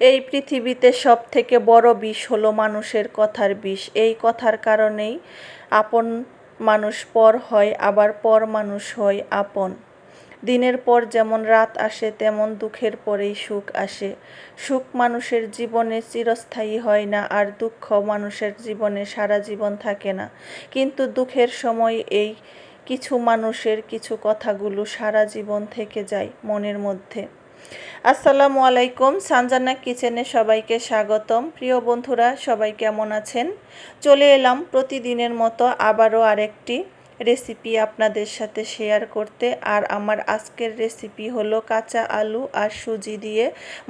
এই পৃথিবীতে সব থেকে বড় বিষ হলো মানুষের কথার বিষ। এই কথার কারণেই আপন মানুষ পর হয়, আবার পর মানুষ হয় আপন। দিনের পর যেমন রাত আসে, তেমন দুঃখের পরেই সুখ আসে। সুখ মানুষের জীবনে চিরস্থায়ী হয় না, আর দুঃখ মানুষের জীবনে সারা জীবন থাকে না। কিন্তু দুঃখের সময় এই কিছু মানুষের কিছু কথাগুলো সারা জীবন থেকে যায় মনের মধ্যে। আসসালামু আলাইকুম, সানজানা কিচেনে সবাইকে স্বাগতম। প্রিয় বন্ধুরা, সবাই কেমন আছেন? চলে এলাম প্রতিদিনের মতো আবারও আরেকটি রেসিপি আপনাদের সাথে শেয়ার করতে। আর আমার আজকের রেসিপি হলো কাঁচা আলু আর সুজি দিয়ে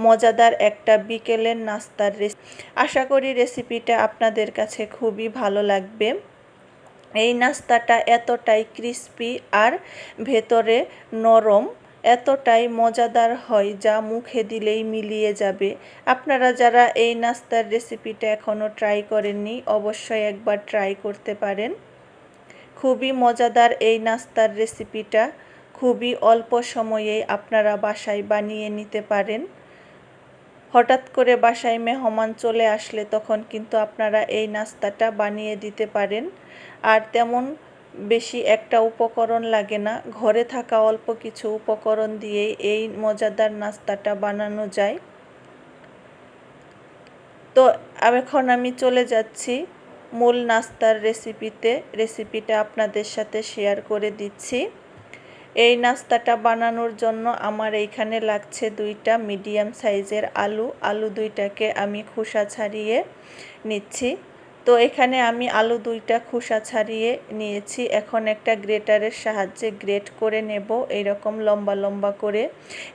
মজাদার একটা বিকেলের নাস্তার রেসিপি। আশা করি রেসিপিটা আপনাদের কাছে খুবই ভালো লাগবে। এই নাস্তাটা এতটাই ক্রিস্পি আর ভেতরে নরম এতটাই মজাদার হয় যা মুখে দিলেই মিলিয়ে যাবে। আপনারা যারা এই নাস্তার রেসিপিটা এখনও ট্রাই করেননি, অবশ্যই একবার ট্রাই করতে পারেন। খুবই মজাদার এই নাস্তার রেসিপিটা। খুবই অল্প সময়েই আপনারা বাসায় বানিয়ে নিতে পারেন। হঠাৎ করে বাসায় মেহমান চলে আসলে তখন কিন্তু আপনারা এই নাস্তাটা বানিয়ে দিতে পারেন। আর তেমন বেশি একটা উপকরণ লাগে না। ঘরে থাকা অল্প কিছু উপকরণ দিয়েই এই মজাদার নাস্তাটা বানানো যায়। তো এখন আমি চলে যাচ্ছি মূল নাস্তার রেসিপিতে। রেসিপিটা আপনাদের সাথে শেয়ার করে দিচ্ছি। এই নাস্তাটা বানানোর জন্য আমার এইখানে লাগছে দুইটা মিডিয়াম সাইজের আলু। আলু দুইটাকে আমি খোসা ছাড়িয়ে নিচ্ছি। তো এখানে আমি আলু দুইটা খোসা ছাড়িয়ে নিয়েছি। এখন একটা গ্রেটারের সাহায্যে গ্রেট করে নেব এইরকম লম্বা লম্বা করে।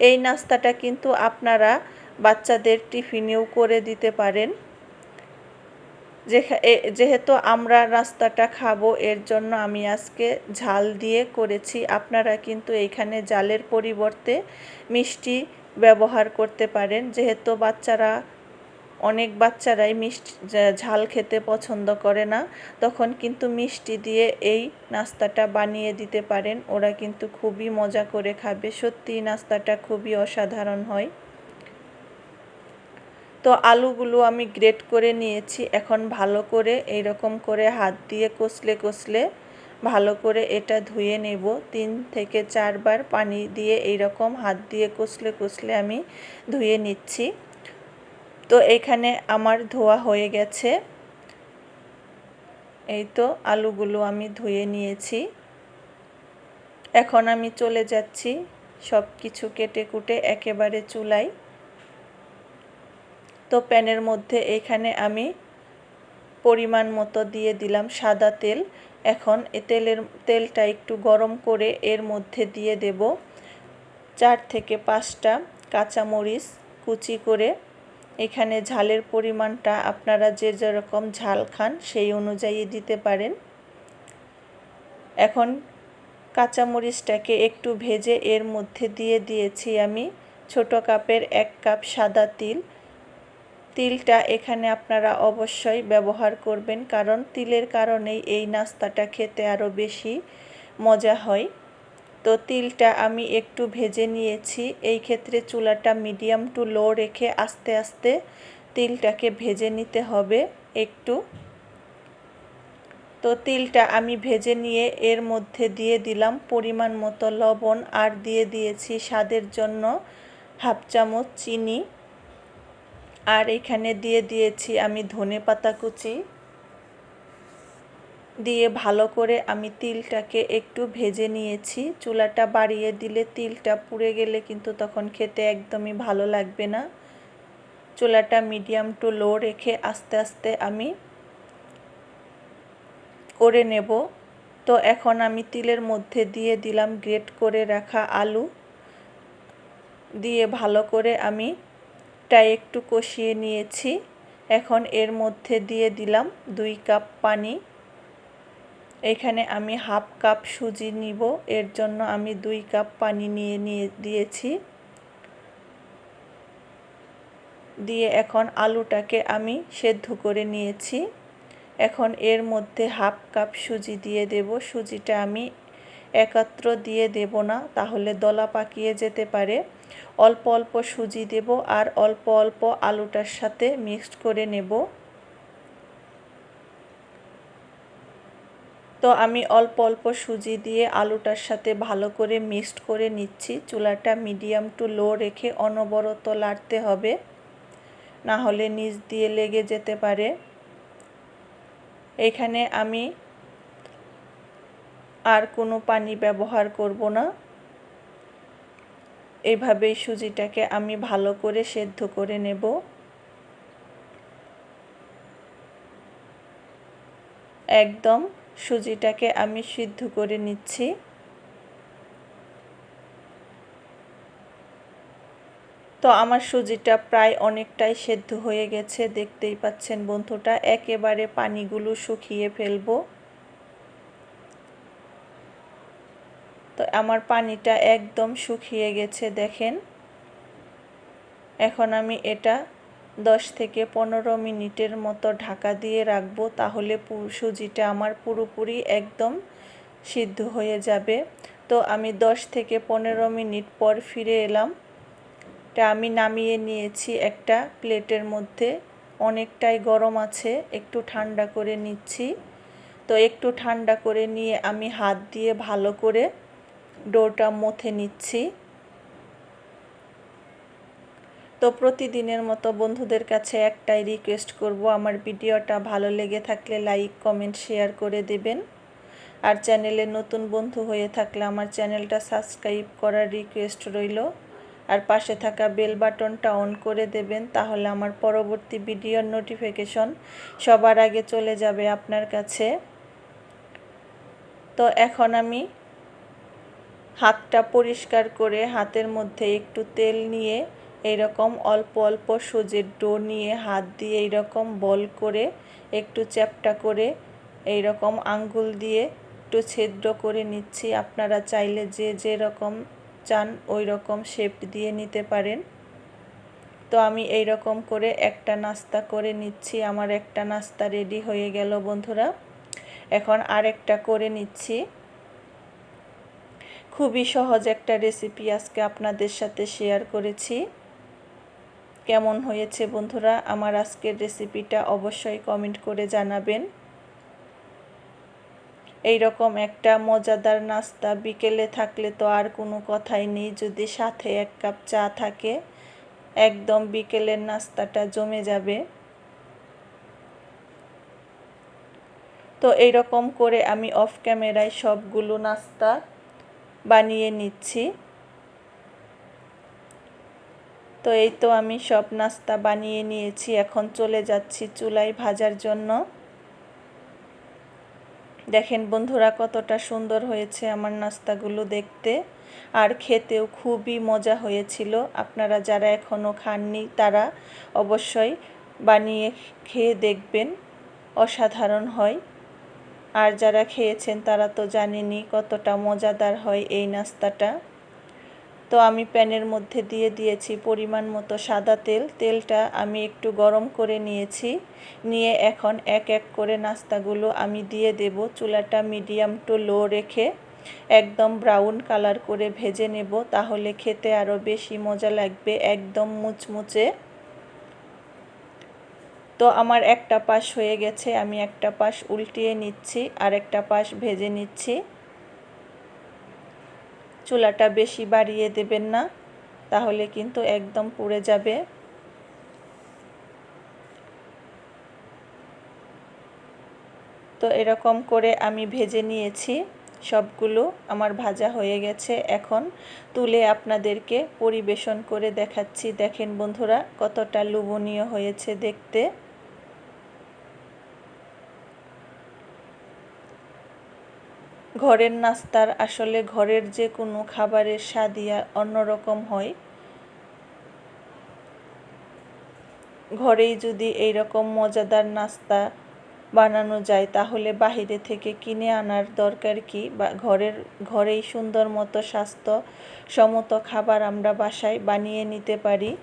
এই নাস্তাটা কিন্তু আপনারা বাচ্চাদের টিফিনেও করে দিতে পারেন। যেহেতু আমরা রাস্তাটা খাব, এর জন্য আমি আজকে ঝাল দিয়ে করেছি। আপনারা কিন্তু এইখানে জালের পরিবর্তে মিষ্টি ব্যবহার করতে পারেন। যেহেতু বাচ্চারা অনেক বাচ্চারাই মিষ্টি ঝাল খেতে পছন্দ করে না। তখন কিন্তু মিষ্টি দিয়ে এই নাস্তাটা বানিয়ে দিতে পারেন। ওরা কিন্তু খুবই মজা করে খাবে। সত্যি নাস্তাটা খুবই অসাধারণ হয়। তো আলুগুলো আমি গ্রেট করে নিয়েছি। এখন ভালো করে এই রকম করে হাত দিয়ে কষলে কষলে ভালো করে এটা ধুয়ে নেব। তিন থেকে চারবার পানি দিয়ে এই রকম হাত দিয়ে কষলে কষলে আমি ধুয়ে নিচ্ছি। তো এখানে আমার ধোয়া হয়ে গেছে। এই তো আলুগুলো আমি ধুয়ে নিয়েছি। এখন আমি চলে যাচ্ছি সব কিছু কেটে কুটে একেবারে চুলাই তো প্যানের মধ্যে এখানে আমি পরিমাণ মতো দিয়ে দিলাম সাদা তেল। এখন এ তেলের তেলটা একটু গরম করে এর মধ্যে দিয়ে দেব চার থেকে পাঁচটা কাঁচামরিচ কুচি করে। এখানে ঝালের পরিমাণটা আপনারা যে যেরকম ঝাল খান সেই অনুযায়ী দিতে পারেন। এখন কাঁচামরিচটাকে একটু ভেজে এর মধ্যে দিয়ে দিয়েছি আমি ছোট কাপের এক কাপ সাদা তিল। তিলটা এখানে আপনারা অবশ্যই ব্যবহার করবেন, কারণ তিলের কারণেই এই নাস্তাটা খেতে আরও বেশি মজা হয়। তো তিলটা আমি একটু ভেজে নিয়েছি। এই ক্ষেত্রে চুলাটা মিডিয়াম টু লো রেখে আস্তে আস্তে তিলটাকে ভেজে নিতে হবে একটু। তো তিলটা আমি ভেজে নিয়ে এর মধ্যে দিয়ে দিলাম পরিমাণ মতো লবণ আর দিয়ে দিয়েছি স্বাদের জন্য হাফ চামচ চিনি। আর এখানে দিয়ে দিয়েছি আমি ধনে পাতা কুচি। দিয়ে ভালো করে আমি তিলটাকে একটু ভেজে নিয়েছি। চুলাটা বাড়িয়ে দিলে তিলটা পুড়ে গেলে কিন্তু তখন খেতে একদমই ভালো লাগবে না। চুলাটা মিডিয়াম টু লো রেখে আস্তে আস্তে আমি করে নেব। তো এখন আমি তিলের মধ্যে দিয়ে দিলাম গ্রেট করে রাখা আলু। দিয়ে ভালো করে আমি টা একটু কষিয়ে নিয়েছি। এখন এর মধ্যে দিয়ে দিলাম দুই কাপ পানি। এখানে আমি হাফ কাপ সুজি নিব, এর জন্য আমি দুই কাপ পানি নিয়ে নিয়ে দিয়েছি। দিয়ে এখন আলুটাকে আমি সেদ্ধ করে নিয়েছি। এখন এর মধ্যে হাফ কাপ সুজি দিয়ে দেব। সুজিটা আমি একত্র দিয়ে দেব না, তাহলে দলা পাকিয়ে যেতে পারে। অল্প অল্প সুজি দেব আর অল্প অল্প আলুটার সাথে মিক্সড করে নেব। তো আমি অল্প অল্প সুজি দিয়ে আলুটার সাথে ভালো করে মিক্সড করে নিচ্ছি। চুলাটা মিডিয়াম টু লো রেখে অনবরত লাড়তে হবে। না হলে নিচ দিয়ে লেগে যেতে পারে। এখানে আমি আর কোনো পানি ব্যবহার করব না। এভাবেই সুজিটাকে আমি ভালো করে সেদ্ধ করে নেব। একদম সুজিটাকে আমি সিদ্ধ করে নিচ্ছি। তো আমার সুজিটা প্রায় অনেকটাই সেদ্ধ হয়ে গেছে, দেখতেই পাচ্ছেন বন্ধুটা একেবারে পানিগুলো শুকিয়ে ফেলব। তো আমার পানিটা একদম শুকিয়ে গেছে, দেখেন। এখন আমি এটা দশ থেকে পনেরো মিনিটের মতো ঢাকা দিয়ে রাখব, তাহলে সুজিটা আমার পুরোপুরি একদম সিদ্ধ হয়ে যাবে। তো আমি দশ থেকে পনেরো মিনিট পর ফিরে এলাম। এটা আমি নামিয়ে নিয়েছি একটা প্লেটের মধ্যে। অনেকটাই গরম আছে, একটু ঠান্ডা করে নিচ্ছি। তো একটু ঠান্ডা করে নিয়ে আমি হাত দিয়ে ভালো করে ডোটা মথে নিচ্ছি। তো প্রতিদিনের মতো বন্ধুদের কাছে একটাই রিকোয়েস্ট করব, আমার ভিডিওটা ভালো লেগে থাকলে লাইক কমেন্ট শেয়ার করে দেবেন। আর চ্যানেলে নতুন বন্ধু হয়ে থাকলে আমার চ্যানেলটা সাবস্ক্রাইব করার রিকোয়েস্ট রইল। আর পাশে থাকা বেল বাটনটা অন করে দেবেন, তাহলে আমার পরবর্তী ভিডিওর নোটিফিকেশন সবার আগে চলে যাবে আপনার কাছে। তো এখন আমি হাতটা পরিষ্কার করে হাতের মধ্যে একটু তেল নিয়ে এইরকম অল্প অল্প সুজির ডো নিয়ে হাত দিয়ে এইরকম বল করে, একটু চ্যাপটা করে, এইরকম আঙ্গুল দিয়ে একটু ছিদ্র করে নিচ্ছি। আপনারা চাইলে যে যেরকম চান ওই রকম শেপ দিয়ে নিতে পারেন। তো আমি এই রকম করে একটা নাস্তা করে নিচ্ছি। আমার একটা নাস্তা রেডি হয়ে গেল বন্ধুরা। এখন আরেকটা করে নিচ্ছি। খুবই সহজ একটা রেসিপি আজকে আপনাদের সাথে শেয়ার করেছি। কেমন হয়েছে বন্ধুরা? আমার আজকের রেসিপিটা অবশ্যই কমেন্ট করে জানাবেন। এই রকম একটা মজাদার নাস্তা বিকেলে থাকলে তো আর কোনো কথাই নেই, যদি সাথে এক কাপ চা থাকে, একদম বিকেলের নাস্তাটা জমে যাবে। তো এই রকম করে আমি অফ ক্যামেরায় সবগুলো নাস্তা বানিয়ে নিচ্ছি। তো এই তো আমি সব নাস্তা বানিয়ে নিয়েছি, এখন চলে যাচ্ছি চুলায় ভাজার জন্য। দেখেন বন্ধুরা কতটা সুন্দর হয়েছে আমার নাস্তাগুলো দেখতে, আর খেতেও খুবই মজা হয়েছিল। আপনারা যারা এখনও খাননি, তারা অবশ্যই বানিয়ে খেয়ে দেখবেন, অসাধারণ হয়। আর যারা খেয়েছেন, তারা তো জানেনই কতটা মজাদার হয় এই নাস্তাটা। তো আমি প্যানের মধ্যে দিয়ে দিয়েছি পরিমাণ মতো সাদা তেল। তেলটা আমি একটু গরম করে নিয়েছি। নিয়ে এখন এক এক করে নাস্তাগুলো আমি দিয়ে দেব। চুলাটা মিডিয়াম টু লো রেখে একদম ব্রাউন কালার করে ভেজে নেব। তাহলে খেতে আরও বেশি মজা লাগবে, একদম মুচমুচে। তো আমার একটা পাশ হয়ে গেছে, আমি একটা পাশ উল্টিয়ে নিচ্ছি আর একটা পাশ ভেজে নিচ্ছি। চুলাটা বেশি বাড়িয়ে দেবেন না, তাহলে কিন্তু একদম পুড়ে যাবে। তো এরকম করে আমি ভেজে নিয়েছি সবগুলো, আমার ভাজা হয়ে গেছে। এখন তুলে আপনাদেরকে পরিবেশন করে দেখাচ্ছি। দেখেন বন্ধুরা, কতটা লোভনীয় হয়েছে দেখতে। ঘরের নাস্তার আসলে ঘরের যে কোনো খাবারের স্বাদিয়া অন্যরকম হয়। ঘরেই যদি এই রকম মজাদার নাস্তা বানানো যায়, তাহলে বাহিরে থেকে কিনে আনার দরকার কি? বা ঘরের, ঘরেই সুন্দর মতো স্বাস্থ্য সমত খাবার আমরা বাসায় বানিয়ে নিতে পারি।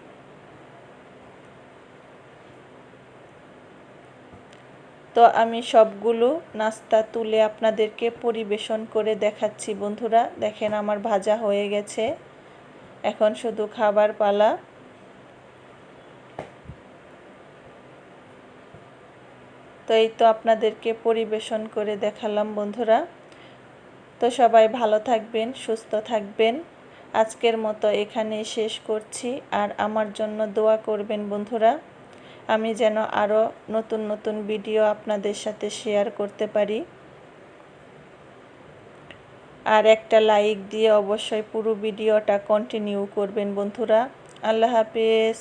তো আমি সবগুলো নাস্তা তুলে আপনাদেরকে পরিবেশন করে দেখাচ্ছি, বন্ধুরা। দেখেন আমার ভাজা হয়ে গেছে। এখন শুধু খাবার পালা। তো এই তো আপনাদেরকে পরিবেশন করে দেখালাম, বন্ধুরা। তো সবাই ভালো থাকবেন, সুস্থ থাকবেন। আজকের মতো এখানে শেষ করছি। আর আমার জন্য দোয়া করবেন, বন্ধুরা। আমি যেন আরও নতুন নতুন ভিডিও আপনাদের সাথে শেয়ার করতে পারি। আর একটা লাইক দিয়ে অবশ্যই পুরো ভিডিওটা কন্টিনিউ করবেন বন্ধুরা। আল্লাহ হাফেজ।